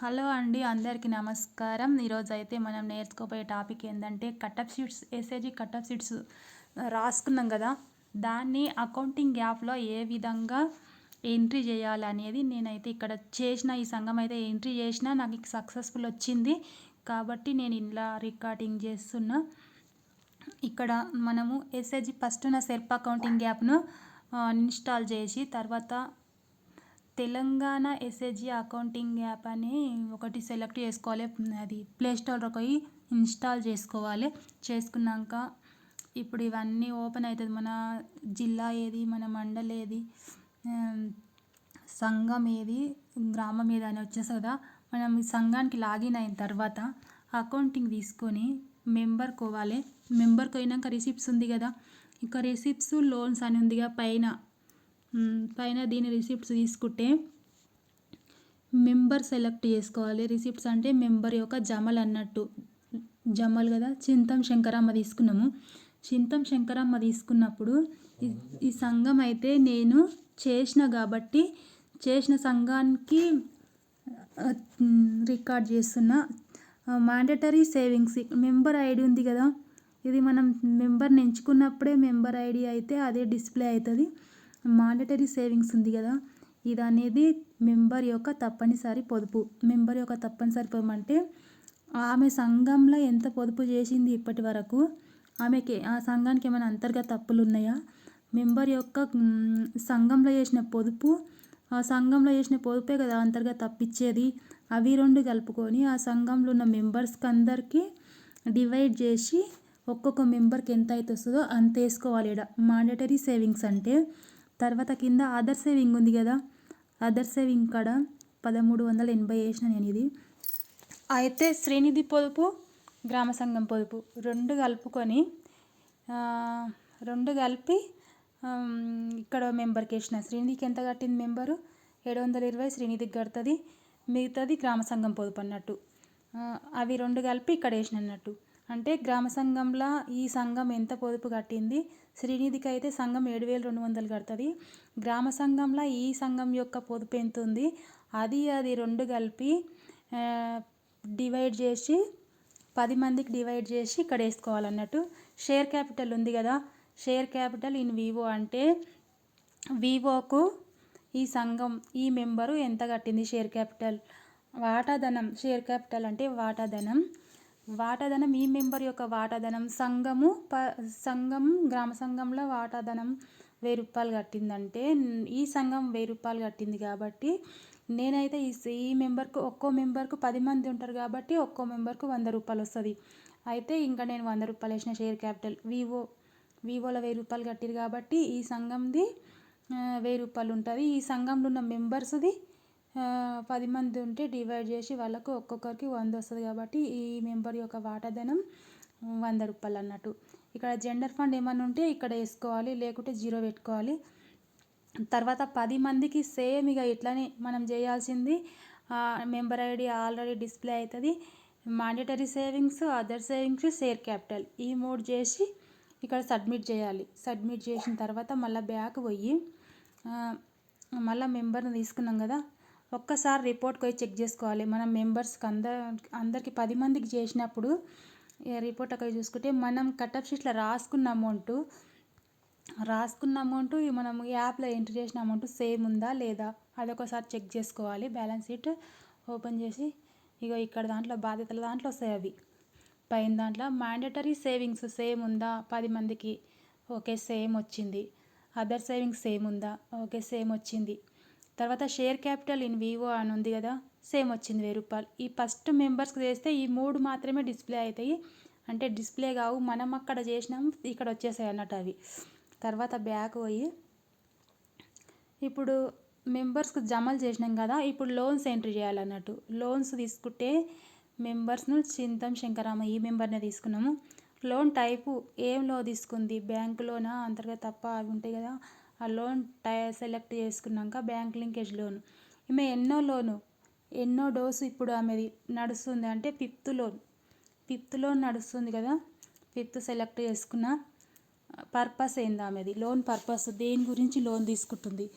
Hello అండి అందరికీ నమస్కారం. ఈరోజు అయితే మనం నేర్చుకోబోయే టాపిక్ ఏంటంటే cut up sheets SAG cut up sheets రాసుకున్నాం కదా. దాన్ని అకౌంటింగ్ యాప్లో ఏ విధంగా ఎంట్రీ చేయాలి అనేది నేనైతే ఇక్కడ చేసిన ఈ సంఘం అయితే ఎంట్రీ చేసిన నాకు సక్సెస్ఫుల్ వచ్చింది. కాబట్టి నేను ఇలా రికార్డింగ్ చేస్తున్నా. ఇక్కడ మనము ఎస్ఏజీ ఫస్ట్ నా సెల్ఫ్ అకౌంటింగ్ యాప్ను ఇన్స్టాల్ చేసి తర్వాత తెలంగాణ ఎస్ఏజీ అకౌంటింగ్ యాప్ అని ఒకటి సెలెక్ట్ చేసుకోవాలి. అది ప్లేస్టోర్లో పోయి ఇన్స్టాల్ చేసుకోవాలి. చేసుకున్నాక ఇప్పుడు ఇవన్నీ ఓపెన్ అవుతుంది. మన జిల్లా ఏది మన మండల్ ఏది సంఘం ఏది గ్రామం ఏది అని వచ్చేస్తుంది కదా మనం సంఘానికి లాగిన్ అయిన తర్వాత అకౌంటింగ్ తీసుకొని మెంబర్ కోవాలి మెంబర్కి పోయినాక రిసిప్ట్స్ ఉంది కదా ఇంకా రిసిప్ట్స్ లోన్స్ అని ఉందిగా పైన పైన దీని రిసిప్ట్స్ తీసుకుంటే మెంబర్ సెలెక్ట్ చేసుకోవాలి. రిసిప్ట్స్ అంటే మెంబర్ యొక్క జమలు అన్నట్టు. జమలు కదా? చింతం శంకరమ్మ తీసుకున్నాము. చింతం శంకరమ్మ తీసుకున్నప్పుడు ఈ సంఘం అయితే నేను చేసిన కాబట్టి చేసిన సంఘానికి రికార్డ్ చేస్తున్న. మాండటరీ సేవింగ్స్ మెంబర్ ఐడి ఉంది కదా? ఇది మనం మెంబర్ని ఎంచుకున్నప్పుడే మెంబర్ ఐడి అయితే అదే డిస్ప్లే అవుతుంది. మాండటరీ సేవింగ్స్ ఉంది కదా ఇది అనేది మెంబర్ యొక్క తప్పనిసరి పొదుపు. మెంబర్ యొక్క తప్పనిసరి పొదుపు అంటే ఆమె సంఘంలో ఎంత పొదుపు చేసింది ఇప్పటి వరకు ఆమెకి ఆ సంఘానికి ఏమైనా అంతర్గత తప్పులు ఉన్నాయా? మెంబర్ యొక్క సంఘంలో చేసిన పొదుపు ఆ సంఘంలో చేసిన పొదుపే కదా అంతర్గత తప్పిచ్చేది. అవి రెండు కలుపుకొని ఆ సంఘంలో ఉన్న మెంబర్స్కి అందరికీ డివైడ్ చేసి ఒక్కొక్క మెంబర్కి ఎంత అయితే వస్తుందో అంత వేసుకోవాలి ఇక్కడ మాండేటరీ సేవింగ్స్ అంటే తర్వాత కింద అదర్ సేవింగ్ ఉంది కదా అదర్ సేవింగ్ కాడ పదమూడు వందల ఎనభై వేసిన నేను ఇది అయితే శ్రీనిధి పొదుపు గ్రామ సంఘం పొదుపు రెండు కలుపుకొని రెండు కలిపి ఇక్కడ మెంబర్కి వేసిన. శ్రీనిధికి ఎంత కట్టింది మెంబరు? ఏడు వందల ఇరవై శ్రీనిధికి కడుతుంది మిగతాది గ్రామ సంఘం పొదుపు అన్నట్టు. అవి రెండు కలిపి ఇక్కడ వేసిన అన్నట్టు. అంటే గ్రామ సంఘంలో ఈ సంఘం ఎంత పొదుపు కట్టింది? శ్రీనిధికి అయితే సంఘం ఏడు వేల రెండు వందలు కడుతుంది. గ్రామ సంఘంలో ఈ సంఘం యొక్క పొదుపు ఎంత ఉంది అది అది రెండు కలిపి డివైడ్ చేసి పది మందికి డివైడ్ చేసి ఇక్కడ వేసుకోవాలన్నట్టు. షేర్ క్యాపిటల్ ఉంది కదా. షేర్ క్యాపిటల్ ఇన్ వివో అంటే వివోకు ఈ సంఘం ఈ మెంబరు ఎంత కట్టింది? Share capital. వాటాధనం షేర్ క్యాపిటల్ అంటే వాటాధనం వాటాధనం ఈ మెంబర్ యొక్క వాటాధనం సంఘము ప సంఘం గ్రామ సంఘంలో వాటాధనం వెయ్యి రూపాయలు కట్టిందంటే ఈ సంఘం వెయ్యి రూపాయలు కట్టింది కాబట్టి నేనైతే ఈ ఈ మెంబర్కు ఒక్కో మెంబర్కు పది మంది ఉంటారు కాబట్టి ఒక్కో మెంబర్కు వంద రూపాయలు వస్తుంది. అయితే ఇంకా నేను వంద రూపాయలు వేసిన షేర్ క్యాపిటల్ వివో వివోలో వెయ్యి రూపాయలు కట్టిరు కాబట్టి ఈ సంఘంది వెయ్యి రూపాయలు ఉంటుంది. ఈ సంఘంలో ఉన్న మెంబర్స్ది పది మంది ఉంటే డివైడ్ చేసి వాళ్ళకు ఒక్కొక్కరికి వంద వస్తుంది కాబట్టి ఈ మెంబర్ యొక్క వాటాధనం వంద రూపాయలు అన్నట్టు. ఇక్కడ జెండర్ ఫండ్ ఏమన్నా ఉంటే ఇక్కడ వేసుకోవాలి లేకుంటే జీరో పెట్టుకోవాలి. తర్వాత పది మందికి సేమ్ ఇక ఇట్లానే మనం చేయాల్సింది. మెంబర్ ఐడి ఆల్రెడీ డిస్ప్లే అవుతుంది mandatory savings other savings share capital ఈ మూడు చేసి ఇక్కడ సబ్మిట్ చేయాలి. సబ్మిట్ చేసిన తర్వాత మళ్ళీ బ్యాక్ పోయి మళ్ళీ మెంబర్ని తీసుకున్నాం కదా. ఒక్కసారి రిపోర్ట్కి పోయి చెక్ చేసుకోవాలి. మనం మెంబర్స్కి అందరి అందరికి పది మందికి చేసినప్పుడు రిపోర్ట్ అక్కడ చూసుకుంటే మనం కటప్ షీట్లో రాసుకున్న అమౌంట్ రాసుకున్న అమౌంట్ మనం యాప్లో ఎంటర్ చేసిన అమౌంట్ సేమ్ ఉందా లేదా అది ఒకసారి చెక్ చేసుకోవాలి. బ్యాలెన్స్ షీట్ ఓపెన్ చేసి ఇగో ఇక్కడ దాంట్లో బాధ్యతల దాంట్లో వస్తాయి అవి. పైన దాంట్లో మ్యాండేటరీ సేవింగ్స్ సేమ్ ఉందా? పది మందికి ఓకే సేమ్ వచ్చింది. అదర్ సేవింగ్స్ సేమ్ ఉందా? ఓకే సేమ్ వచ్చింది. తర్వాత షేర్ క్యాపిటల్ ఇన్ వివో అని ఉంది కదా సేమ్ వచ్చింది వెయ్యి రూపాయలు. ఈ ఫస్ట్ మెంబర్స్కి చేస్తే ఈ మూడు మాత్రమే డిస్ప్లే అవుతాయి. అంటే డిస్ప్లే కావు మనం అక్కడ చేసినాం ఇక్కడ వచ్చేసాయి అన్నట్టు అవి. తర్వాత బ్యాక్ పోయి ఇప్పుడు మెంబర్స్కి జమలు చేసినాం కదా ఇప్పుడు లోన్స్ ఎంట్రీ చేయాలన్నట్టు. లోన్స్ తీసుకుంటే మెంబర్స్ను చింతం శంకరామ ఈ మెంబర్నే తీసుకున్నాము. లోన్ టైపు ఏం లో తీసుకుంది? బ్యాంకులోనా అంతర్గత తప్ప అవి ఉంటాయి కదా. ఆ లోన్ టై సెలెక్ట్ చేసుకున్నాక బ్యాంక్ లింకేజ్ లోన్. ఈమె ఎన్నో లోను ఎన్నో డోసు ఇప్పుడు ఆమెది నడుస్తుంది. అంటే ఫిఫ్త్ లోన్ ఫిఫ్త్ లోన్ నడుస్తుంది కదా? ఫిఫ్త్ సెలెక్ట్ చేసుకున్న పర్పస్ ఏంది ఆమెది? లోన్ పర్పస్ దేని గురించి లోన్ తీసుకుంటుంది?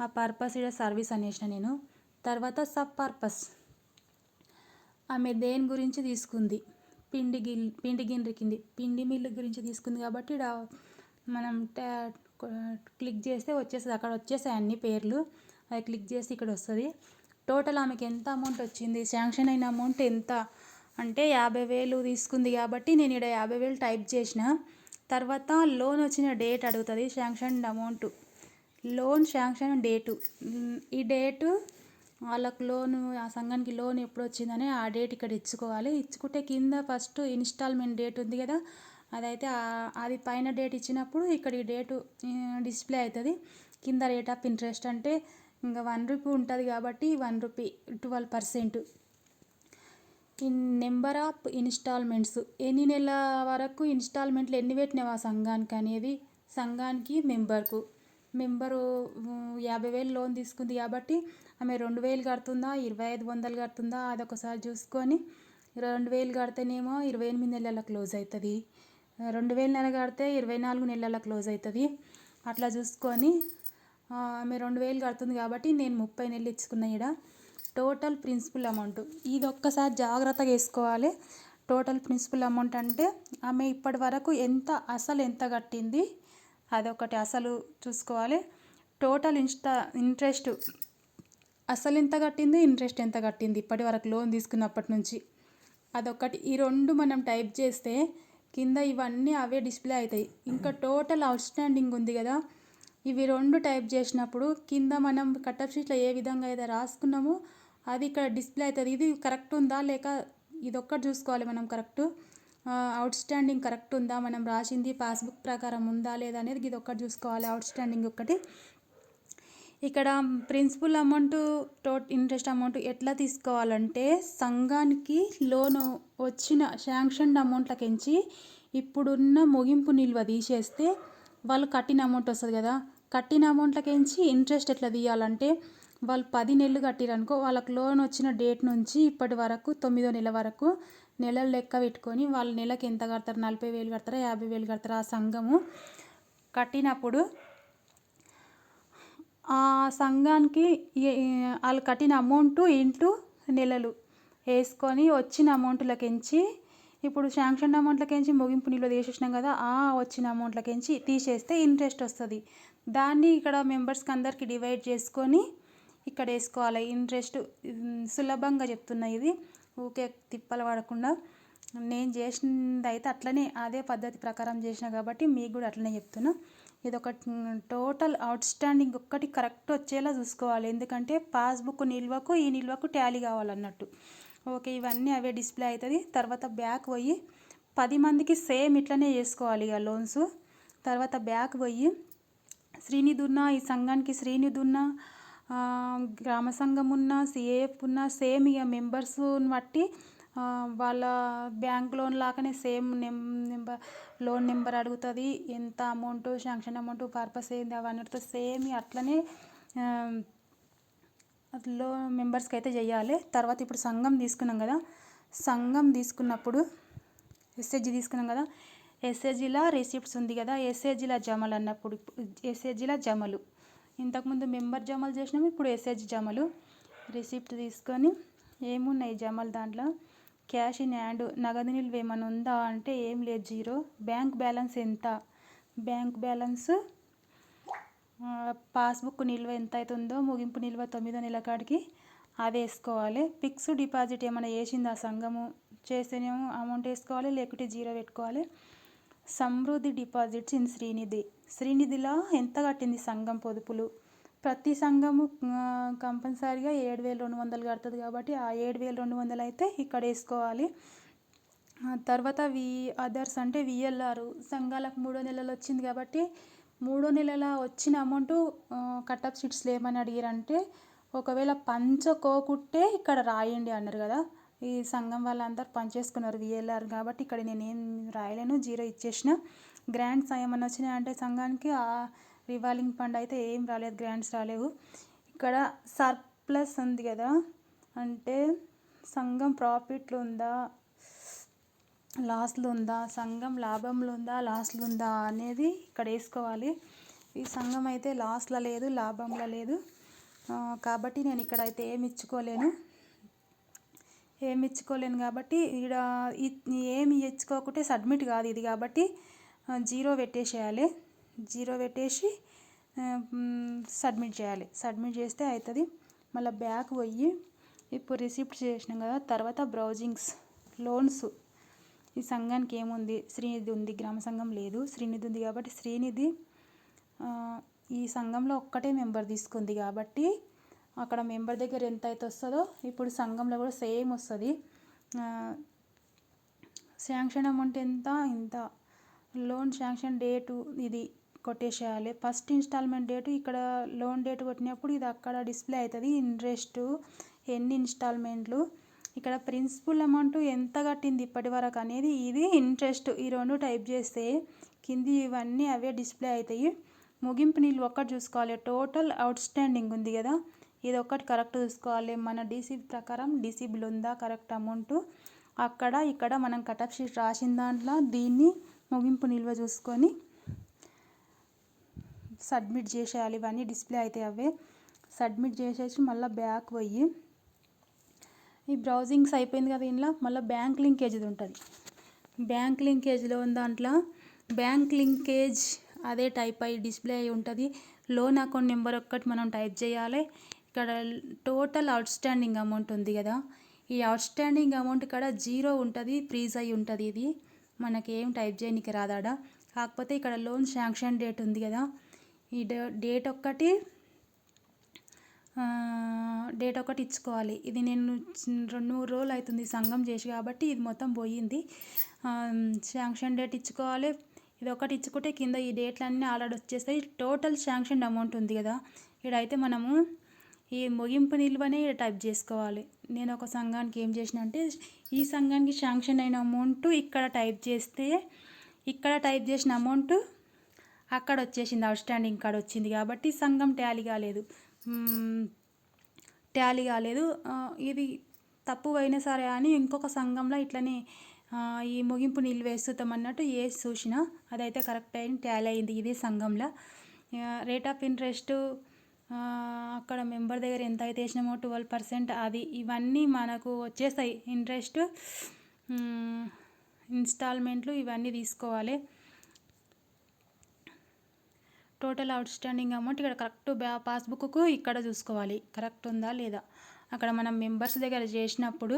ఆ పర్పస్ ఇక్కడ సర్వీస్ అనేసిన నేను. తర్వాత సబ్ పర్పస్. ఆమె దేని గురించి తీసుకుంది? పిండి గిల్ పిండి గిన్నె కింది పిండి మిల్లు గురించి తీసుకుంది కాబట్టి ఇక్కడ మనం ట్యా క్లిక్ చేస్తే వచ్చేస్తుంది. అక్కడ వచ్చేసాయి అన్ని పేర్లు. అది క్లిక్ చేసి ఇక్కడ వస్తుంది. టోటల్ ఆమెకి ఎంత అమౌంట్ వచ్చింది? శాంక్షన్ అయిన అమౌంట్ ఎంత? అంటే యాభై వేలు తీసుకుంది కాబట్టి నేను ఇక్కడ యాభై వేలు టైప్ చేసిన. తర్వాత లోన్ వచ్చిన డేట్ అడుగుతుంది sanction amount. Loan sanction date. ఈ డేటు వాళ్ళకు లోన్ ఆ సంఘానికి లోన్ ఎప్పుడు వచ్చిందని ఆ డేట్ ఇక్కడ ఇచ్చుకోవాలి. ఇచ్చుకుంటే కింద ఫస్ట్ ఇన్స్టాల్మెంట్ డేట్ ఉంది కదా అదైతే అది పైన డేట్ ఇచ్చినప్పుడు ఇక్కడ ఈ డేటు డిస్ప్లే అవుతుంది. కింద రేట్ ఆఫ్ ఇంట్రెస్ట్ అంటే ఇంకా వన్ రూపీ ఉంటుంది కాబట్టి one rupee twelve percent. In number of installments ఎన్ని నెలల వరకు ఇన్స్టాల్మెంట్లు ఎన్ని పెట్టినావు ఆ సంఘానికి అనేది సంఘానికి మెంబర్కు. మెంబరు యాభై వేలు లోన్ తీసుకుంది కాబట్టి ఆమె రెండు వేలు కడుతుందా ఇరవై ఐదు వందలు కడుతుందా అదొకసారి చూసుకొని రెండు వేలు కడితేనేమో ఇరవై ఎనిమిది నెలల క్లోజ్ అవుతుంది రెండు వేలు నెల కడితే ఇరవై నాలుగు నెలల క్లోజ్ అవుతుంది. అట్లా చూసుకొని ఆమె రెండు వేలు కడుతుంది కాబట్టి నేను ముప్పై నెలలు ఇచ్చుకున్న ఇడ టోటల్ ప్రిన్సిపల్ అమౌంట్. ఇది ఒక్కసారి జాగ్రత్తగా వేసుకోవాలి. టోటల్ ప్రిన్సిపల్ అమౌంట్ అంటే ఆమె ఇప్పటి వరకు ఎంత అసలు ఎంత కట్టింది అదొకటి అసలు చూసుకోవాలి. టోటల్ ఇన్స్టా ఇంట్రెస్ట్ అసలు ఎంత కట్టింది ఇంట్రెస్ట్ ఎంత కట్టింది ఇప్పటి వరకు లోన్ తీసుకున్నప్పటి నుంచి. అదొకటి. ఈ రెండు మనం టైప్ చేస్తే కింద ఇవన్నీ అవే డిస్ప్లే అవుతాయి. ఇంకా టోటల్ అవుట్ స్టాండింగ్ ఉంది కదా. ఇవి రెండు టైప్ చేసినప్పుడు కింద మనం కటప్ షీట్లో ఏ విధంగా అయితే రాసుకున్నామో అది ఇక్కడ డిస్ప్లే అవుతుంది. ఇది కరెక్ట్ ఉందా? లేక ఇది ఒక్కటి చూసుకోవాలి మనం కరెక్ట్. అవుట్ స్టాండింగ్ కరెక్ట్ ఉందా? మనం రాసింది పాస్బుక్ ప్రకారం ఉందా లేదా అనేది ఇది ఒక్కటి చూసుకోవాలి. అవుట్ స్టాండింగ్ ఒక్కటి. ఇక్కడ principal amount tot interest amount ఎట్లా తీసుకోవాలంటే సంఘానికి లోను వచ్చిన శాంక్షన్ అమౌంట్లకించి ఇప్పుడున్న ముగింపు నిల్వ తీసేస్తే వాళ్ళు కట్టిన అమౌంట్ వస్తుంది కదా. కట్టిన అమౌంట్లకించి ఇంట్రెస్ట్ ఎట్లా తీయాలంటే వాళ్ళు పది నెలలు కట్టిరనుకో వాళ్ళకి లోన్ వచ్చిన డేట్ నుంచి ఇప్పటి వరకు తొమ్మిదో నెల వరకు నెలలు లెక్క పెట్టుకొని వాళ్ళు నెలకి ఎంత కడతారు? నలభై వేలు కడతారా? యాభై వేలు కడతారా? ఆ సంఘము కట్టినప్పుడు ఆ సంఘానికి వాళ్ళు కట్టిన అమౌంట్ ఇంటూ నెలలు వేసుకొని వచ్చిన అమౌంట్లకించి ఇప్పుడు శాంక్షన్ అమౌంట్లకించి ముగింపు నిల్వ తీసేసినాం కదా ఆ వచ్చిన అమౌంట్లకించి తీసేస్తే ఇంట్రెస్ట్ వస్తుంది. దాన్ని ఇక్కడ మెంబర్స్కి అందరికి డివైడ్ చేసుకొని ఇక్కడ వేసుకోవాలి. ఇంట్రెస్ట్ సులభంగా చెప్తున్నా ఇది. ఊకే తిప్పలు పడకుండా నేను చేసింది అయితే అట్లనే అదే పద్ధతి ప్రకారం చేసిన కాబట్టి మీకు కూడా అట్లనే చెప్తున్నా. ఇదొక టోటల్ అవుట్ స్టాండింగ్ ఒక్కటి కరెక్ట్ వచ్చేలా చూసుకోవాలి. ఎందుకంటే పాస్బుక్ నిల్వకు ఈ నిల్వకు టాలీ కావాలన్నట్టు. ఓకే ఇవన్నీ అవే డిస్ప్లే అవుతుంది తర్వాత బ్యాక్ పోయి పది మందికి సేమ్ ఇట్లనే చేసుకోవాలి ఇక లోన్స్ తర్వాత బ్యాక్ పోయి శ్రీనిధున్న ఈ సంఘానికి శ్రీనిధున్న గ్రామ సంఘం ఉన్న సిఏఎఫ్ ఉన్న సేమ్ ఇక మెంబర్స్ని బట్టి వాళ్ళ బ్యాంక్ లోన్ లాగానే సేమ్ నెం నెంబర్ లోన్ నెంబర్ అడుగుతుంది. ఎంత అమౌంట్ శాంక్షన్ అమౌంట్ పర్పస్ ఏంది అవన్నీతో సేమ్ అట్లనే ఆ, లో మెంబర్స్కి అయితే చేయాలి తర్వాత ఇప్పుడు సంఘం తీసుకున్నాం కదా. సంఘం తీసుకున్నప్పుడు ఎస్హెచ్జి తీసుకున్నాం కదా. ఎస్హెచ్జిలో రిసిప్ట్స్ ఉంది కదా. ఎస్హెచ్జిలో జమలు అన్నప్పుడు ఎస్హెచ్జిలో జమలు. ఇంతకుముందు మెంబర్ జమలు చేసినాము ఇప్పుడు ఎస్హెచ్ జమలు. రిసిప్ట్ తీసుకొని ఏమున్నాయి జమలు దాంట్లో? క్యాష్ ఇన్ హ్యాండ్ నగదు నిల్వ ఏమైనా ఉందా అంటే ఏం లేదు జీరో. బ్యాంక్ బ్యాలెన్స్ ఎంత? బ్యాంక్ బ్యాలెన్స్ పాస్బుక్ నిల్వ ఎంత అవుతుందో ముగింపు నిల్వ తొమ్మిదో నెల కాడికి అది వేసుకోవాలి. ఫిక్స్డ్ డిపాజిట్ ఏమైనా వేసింది ఆ సంఘము? చేస్తేనేమో అమౌంట్ వేసుకోవాలి లేకుంటే జీరో పెట్టుకోవాలి. Samruddhi deposits in Srinidhi. శ్రీనిధిలో ఎంత కట్టింది సంఘం పొదుపులు? ప్రతి సంఘము కంపల్సరీగా ఏడు వేల రెండు వందలు కడుతుంది కాబట్టి ఆ ఏడు వేల రెండు వందలు అయితే ఇక్కడ వేసుకోవాలి. ఆ తర్వాత వి అదర్స్ అంటే విఎల్ఆర్ సంఘాలకు మూడో నెలలు వచ్చింది కాబట్టి మూడో నెలల వచ్చిన అమౌంట్ కటప్ షీట్స్లో ఏమని అడిగారంటే ఒకవేళ పంచకోకుంటే ఇక్కడ రాయండి అన్నారు కదా. ఈ సంఘం వాళ్ళందరూ పంచేసుకున్నారు విఎల్ఆర్ కాబట్టి ఇక్కడ నేను ఏం రాయలేను జీరో ఇచ్చేసిన. గ్రాంట్స్ ఏమైనా వచ్చినాయంటే సంఘానికి ఆ రివాల్వింగ్ ఫండ్ అయితే ఏం రాలేదు గ్రాంట్స్ రాలేవు. ఇక్కడ సర్ప్లస్ ఉంది కదా అంటే సంఘం ప్రాఫిట్లు ఉందా లాస్లు ఉందా సంఘం లాభంలో ఉందా లాస్లు ఉందా అనేది ఇక్కడ వేసుకోవాలి. ఈ సంఘం అయితే లాస్లో లేదు లాభంలో లేదు. కాబట్టి నేను ఇక్కడ అయితే ఏమి ఇచ్చుకోలేను. ఏమి ఇచ్చుకోలేను కాబట్టి ఈడ ఏమి ఇచ్చుకోకుంటే సబ్మిట్ కాదు ఇది కాబట్టి జీరో పెట్టేసేయాలి. జీరో పెట్టేసి సబ్మిట్ చేయాలి. సబ్మిట్ చేస్తే అవుతుంది మళ్ళీ బ్యాక్ పోయి ఇప్పుడు రిసిప్ట్ చేసినాం కదా తర్వాత బ్రౌజింగ్స్ లోన్స్. ఈ సంఘానికి ఏముంది? శ్రీనిధి ఉంది గ్రామ సంఘం లేదు. శ్రీనిధి ఉంది కాబట్టి శ్రీనిధి ఈ సంఘంలో ఒక్కటే మెంబర్ తీసుకుంది కాబట్టి అక్కడ మెంబర్ దగ్గర ఎంత అయితే వస్తుందో ఇప్పుడు సంఘంలో కూడా సేమ్ వస్తుంది. శాంక్షన్ అమౌంట్ ఎంత? ఇంత. లోన్ శాంక్షన్ డేటు ఇది కొట్టేసేయాలి. ఫస్ట్ ఇన్స్టాల్మెంట్ డేటు ఇక్కడ లోన్ డేట్ కొట్టినప్పుడు ఇది అక్కడ డిస్ప్లే అవుతుంది. ఇంట్రెస్ట్ ఎన్ని ఇన్స్టాల్మెంట్లు ఇక్కడ ప్రిన్సిపల్ అమౌంట్ ఎంత కట్టింది ఇప్పటి వరకు అనేది ఇది ఇంట్రెస్ట్. ఈ రెండు టైప్ చేస్తే కింది ఇవన్నీ అవే డిస్ప్లే అవుతాయి. ముగింపు నీళ్ళు ఒక్కటి చూసుకోవాలి. టోటల్ అవుట్ స్టాండింగ్ ఉంది కదా ఇది ఒక్కటి కరెక్ట్ చూసుకోవాలి. మన డీసీ ప్రకారం డీసీ బిల్ ఉందా కరెక్ట్ అమౌంట్? అక్కడ ఇక్కడ మనం కటప్ షీట్ రాసిన దాంట్లో దీన్ని ముగింపు నిల్వ చూసుకొని సబ్మిట్ చేసేయాలి. ఇవన్నీ డిస్ప్లే అయితే అవే. సబ్మిట్ చేసేసి మళ్ళీ బ్యాక్ పోయి ఈ బ్రౌజింగ్స్ అయిపోయింది కదా ఇంట్లో మళ్ళీ బ్యాంక్ లింకేజ్ది ఉంటుంది. బ్యాంక్ లింకేజ్లో ఉన్న దాంట్లో బ్యాంక్ లింకేజ్ అదే టైప్ అయ్యి డిస్ప్లే అయి ఉంటుంది. లోన్ అకౌంట్ నెంబర్ ఒక్కటి మనం టైప్ చేయాలి. ఇక్కడ టోటల్ అవుట్స్టాండింగ్ అమౌంట్ ఉంది కదా. ఈ అవుట్ స్టాండింగ్ అమౌంట్ ఇక్కడ జీరో ఉంటుంది ఫ్రీజ్ అయి ఉంటుంది ఇది. మనకి ఏం టైప్ చేయనికి రాదాడా? కాకపోతే ఇక్కడ లోన్ శాంక్షన్ డేట్ ఉంది కదా. ఈ డేట్ ఒక్కటి డేట్ ఒకటి ఇచ్చుకోవాలి. ఇది నేను రెండు మూడు రోజులు అవుతుంది సంఘం చేసి కాబట్టి ఇది మొత్తం పోయింది. శాంక్షన్ డేట్ ఇచ్చుకోవాలి. ఇది ఒకటి ఇచ్చుకుంటే కింద ఈ డేట్లన్నీ ఆల్రెడీ వచ్చేస్తాయి. టోటల్ శాంక్షన్ అమౌంట్ ఉంది కదా. ఇడైతే మనము ఈ ముగింపు నిల్వనే టైప్ చేసుకోవాలి. నేను ఒక సంఘానికి ఏం చేసిన అంటే ఈ సంఘానికి శాంక్షన్ అయిన అమౌంట్ ఇక్కడ టైప్ చేస్తే ఇక్కడ టైప్ చేసిన అమౌంట్ అక్కడ వచ్చేసింది అవుట్ స్టాండింగ్ కార్డ్ వచ్చింది కాబట్టి సంఘం ట్యాలీ కాలేదు. ట్యాలీ కాలేదు. ఇది తప్పు అయినా సరే అని ఇంకొక సంఘంలో ఇట్లనే ఈ ముగింపు నిలివేస్తాం అన్నట్టు ఏ చూసిన అదైతే కరెక్ట్ అయింది ట్యాలీ అయింది ఇది సంఘంలో. రేట్ ఆఫ్ ఇంట్రెస్ట్ అక్కడ మెంబర్ దగ్గర ఎంత అయితే వేసినామో ట్వెల్వ్ పర్సెంట్ అది ఇవన్నీ మనకు వచ్చేస్తాయి. ఇంట్రెస్ట్ ఇన్స్టాల్మెంట్లు ఇవన్నీ తీసుకోవాలి. టోటల్ అవుట్ స్టాండింగ్ అమౌంట్ ఇక్కడ కరెక్ట్ పాస్బుక్కు ఇక్కడ చూసుకోవాలి. కరెక్ట్ ఉందా లేదా? అక్కడ మనం మెంబర్స్ దగ్గర చేసినప్పుడు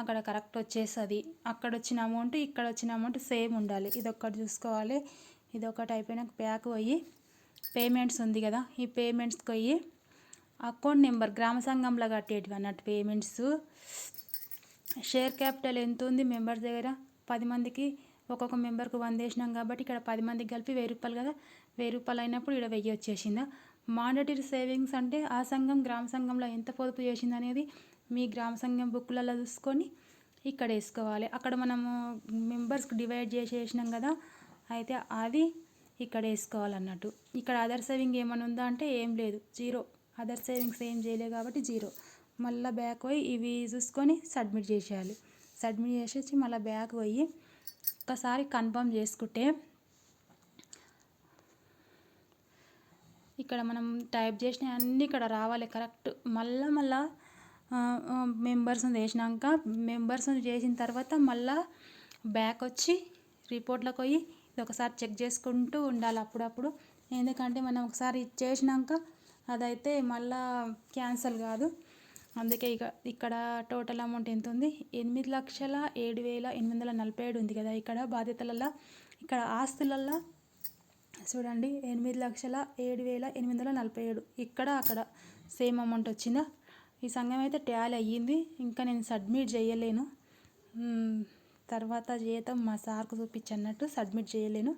అక్కడ కరెక్ట్ వచ్చేస్తుంది. అక్కడ వచ్చిన అమౌంట్ ఇక్కడ వచ్చిన అమౌంట్ సేమ్ ఉండాలి. ఇదొక్కటి చూసుకోవాలి. ఇది ఒకటి అయిపోయినాక బ్యాక్ పోయి పేమెంట్స్ ఉంది కదా ఈ పేమెంట్స్కి పోయి అకౌంట్ నెంబర్ గ్రామ సంఘంలో కట్టేటివి అన్నట్టు పేమెంట్స్. షేర్ క్యాపిటల్ ఎంత ఉంది మెంబర్స్ దగ్గర? పది మందికి ఒక్కొక్క మెంబర్కి వంద వేసినాం కాబట్టి ఇక్కడ పది మందికి కలిపి వెయ్యి రూపాయలు కదా. వెయ్యి రూపాయలు అయినప్పుడు ఇక్కడ వెయ్యి వచ్చేసిందా? మాండటరీ సేవింగ్స్ అంటే ఆ సంఘం గ్రామ సంఘంలో ఎంత పొదుపు చేసింది అనేది మీ గ్రామ సంఘం బుక్లలో చూసుకొని ఇక్కడ వేసుకోవాలి. అక్కడ మనము మెంబర్స్కి డివైడ్ చేసి వేసినాం కదా అయితే అది ఇక్కడ వేసుకోవాలన్నట్టు. ఇక్కడ అదర్ సేవింగ్ ఏమైనా ఉందా అంటే ఏం లేదు. జీరో. అదర్ సేవింగ్స్ ఏం చేయలేదు కాబట్టి జీరో. మళ్ళీ బ్యాక్ పోయి ఇవి చూసుకొని సబ్మిట్ చేసేయాలి. సబ్మిట్ చేసేసి మళ్ళీ బ్యాక్ పోయి ఒక్కసారి కన్ఫర్మ్ చేసుకుంటే ఇక్కడ మనం టైప్ చేసిన అన్నీ ఇక్కడ రావాలి కరెక్ట్. మళ్ళీ మళ్ళీ మెంబర్స్ వేసినాక మెంబర్స్ చేసిన తర్వాత మళ్ళీ బ్యాక్ వచ్చి రిపోర్ట్లోకి పోయి ఇది ఒకసారి చెక్ చేసుకుంటూ ఉండాలి అప్పుడప్పుడు. ఎందుకంటే మనం ఒకసారి చేసినాక అదైతే మళ్ళా క్యాన్సల్ కాదు. అందుకే ఇక ఇక్కడ టోటల్ అమౌంట్ ఎంత ఉంది? ఎనిమిది లక్షల ఏడు వేల ఎనిమిది వందల నలభై ఏడు ఉంది కదా. ఇక్కడ బాధ్యతలలో ఇక్కడ ఆస్తులల్లో చూడండి ఎనిమిది లక్షల ఏడు వేల ఎనిమిది వందల నలభై ఏడు. ఇక్కడ అక్కడ సేమ్ అమౌంట్ వచ్చిందా? ఈ సంఘం అయితే ట్యాలీ అయ్యింది. ఇంకా నేను సబ్మిట్ చేయలేను. తర్వాత జీతం మా సార్కు చూపించన్నట్టు సబ్మిట్ చేయలేను.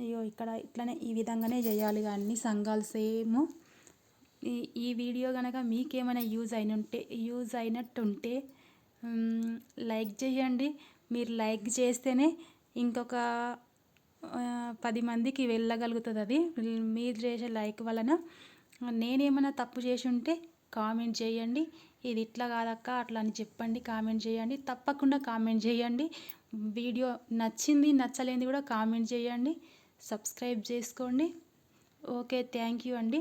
అయ్యో ఇక్కడ ఇట్లనే ఈ విధంగానే చేయాలి అన్ని సంఘాలు సేమ్. ఈ ఈ వీడియో కనుక మీకేమైనా యూజ్ అయిన ఉంటే యూజ్ అయినట్టుంటే లైక్ చేయండి. మీరు లైక్ చేస్తేనే ఇంకొక పది మందికి వెళ్ళగలుగుతుంది అది. మీరు చేసే లైక్ వలన నేనేమైనా తప్పు చేసి ఉంటే కామెంట్ చేయండి. ఇది ఇట్లా కాదక్క అట్లా అని చెప్పండి. కామెంట్ చేయండి. తప్పకుండా కామెంట్ చేయండి. వీడియో నచ్చింది నచ్చలేనిది కూడా కామెంట్ చేయండి. సబ్స్క్రైబ్ చేసుకోండి. ఓకే థ్యాంక్ యూ అండి.